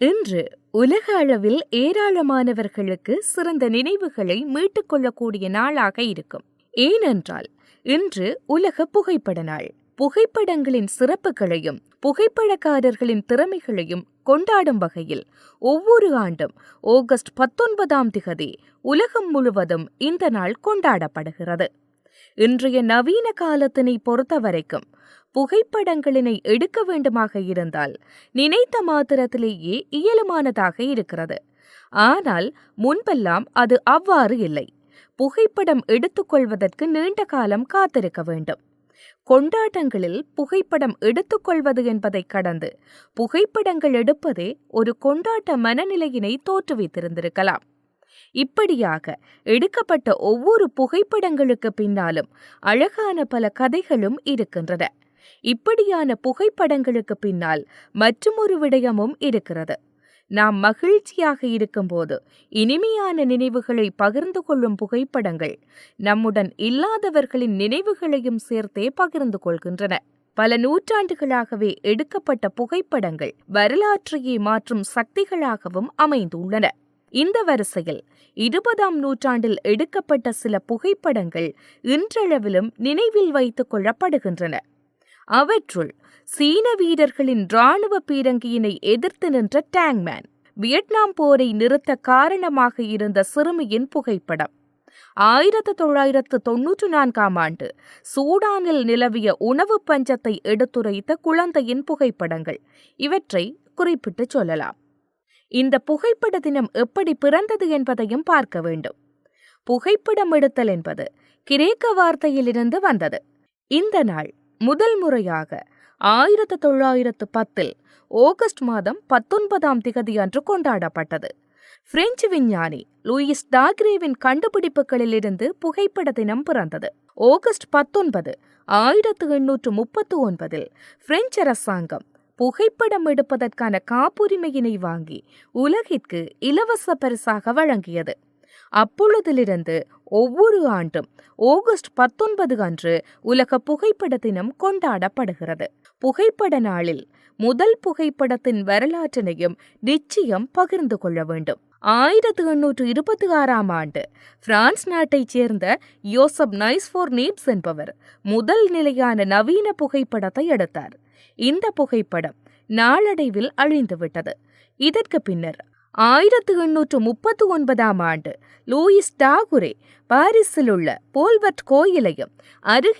இன்று உலக அளவில் ஏராளமானவர்களுக்கு சிறந்த நினைவுகளை மீட்டுக் கொள்ளக்கூடிய நாளாக இருக்கும். ஏனென்றால் இன்று உலக புகைப்பட நாள். புகைப்படங்களின் சிறப்புகளையும் புகைப்படக்காரர்களின் திறமைகளையும் கொண்டாடும் வகையில் ஒவ்வொரு ஆண்டும் ஆகஸ்ட் பத்தொன்பதாம் திகதி உலகம் முழுவதும் இந்த நாள் கொண்டாடப்படுகிறது. இன்றைய நவீன காலத்தினை பொறுத்தவரைக்கும் புகைப்படங்களினை எடுக்க வேண்டுமாக இருந்தால் நினைத்த மாத்திரத்திலேயே இயலுமானதாக இருக்கிறது. ஆனால் முன்பெல்லாம் அது அவ்வாறு இல்லை. புகைப்படம் எடுத்துக்கொள்வதற்கு நீண்ட காலம் காத்திருக்க வேண்டும். கொண்டாட்டங்களில் புகைப்படம் எடுத்துக்கொள்வது என்பதை கடந்து புகைப்படங்கள் எடுப்பதே ஒரு கொண்டாட்ட மனநிலையினை தோற்றுவித்திருந்திருக்கலாம். இப்படியாக எடுக்கப்பட்ட ஒவ்வொரு புகைப்படங்களுக்கு பின்னாலும் அழகான பல கதைகளும் இருக்கின்றன. இப்படியான புகைப்படங்களுக்கு பின்னால் மற்றுமொரு விடயமும் இருக்கிறது. நாம் மகிழ்ச்சியாக இருக்கும்போது இனிமையான நினைவுகளை பகிர்ந்து கொள்ளும் புகைப்படங்கள் நம்முடன் இல்லாதவர்களின் நினைவுகளையும் சேர்த்தே பகிர்ந்து கொள்கின்றன. பல நூற்றாண்டுகளாகவே எடுக்கப்பட்ட புகைப்படங்கள் வரலாற்றையே மாற்றும் சக்திகளாகவும் அமைந்துள்ளன. இந்த வரிசையில் இருபதாம் நூற்றாண்டில் எடுக்கப்பட்ட சில புகைப்படங்கள் இன்றளவிலும் நினைவில் வைத்துக் கொள்ளப்படுகின்றன. அவற்றுள் சீன வீரர்களின் இராணுவ பீரங்கியினை எதிர்த்து நின்ற டேங்மேன் வியட்நாம் போரை நிறுத்த காரணமாக இருந்த சிறுமியின் புகைப்படம். ஆயிரத்து தொள்ளாயிரத்து தொன்னூற்று நான்காம் ஆண்டு சூடானில் நிலவிய உணவு பஞ்சத்தை எடுத்துரைத்த குழந்தையின் புகைப்படங்கள். இவற்றை குறிப்பிட்டு சொல்லலாம். இந்த புகைப்பட தினம் எப்படி பிறந்தது என்பதையும் பார்க்க வேண்டும். புகைப்படம் எடுத்தல் என்பது கிரேக்க வார்த்தையிலிருந்து வந்தது. இந்த நாள் முதல் முறையாக ஆயிரத்து தொள்ளாயிரத்து பத்தில் ஆகஸ்ட் மாதம் பத்தொன்பதாம் திகதி அன்று கொண்டாடப்பட்டது. பிரெஞ்சு விஞ்ஞானி லூயிஸ் டாக்ரேவின் கண்டுபிடிப்புகளிலிருந்து புகைப்பட தினம் பிறந்தது. ஆகஸ்ட் பத்தொன்பது ஆயிரத்து எண்ணூற்று முப்பத்து ஒன்பதில் பிரெஞ்சு அரசாங்கம் புகைப்படம் எடுப்பதற்கான காப்புரிமையினை வாங்கி உலகிற்கு இலவச பரிசாக வழங்கியது. அப்பொழுதிலிருந்து ஒவ்வொரு ஆண்டும் ஆகஸ்ட் பத்தொன்பது அன்று உலக புகைப்பட தினம் கொண்டாடப்படுகிறது. புகைப்பட நாளில் முதல் புகைப்படத்தின் வரலாற்றினையும் நிச்சயம் பகிர்ந்து கொள்ள வேண்டும். ஆயிரத்து எண்ணூற்று இருபத்தி ஆறாம் ஆண்டு பிரான்ஸ் நாட்டைச் சேர்ந்த யோசப் நைஸ்போர் நீப்ஸ் என்பவர் முதல் நிலையான நவீன புகைப்படத்தை எடுத்தார். இந்த புகைப்படம் நாளடைவில் அழிந்துவிட்டது. இதற்கு பின்னர் ஆயிரத்து எண்ணூற்று முப்பத்து ஒன்பதாம் ஆண்டு லூயிஸ் டாகுரே பாரிஸில் உள்ள போல்வர்ட் கோயிலையும் அருகில்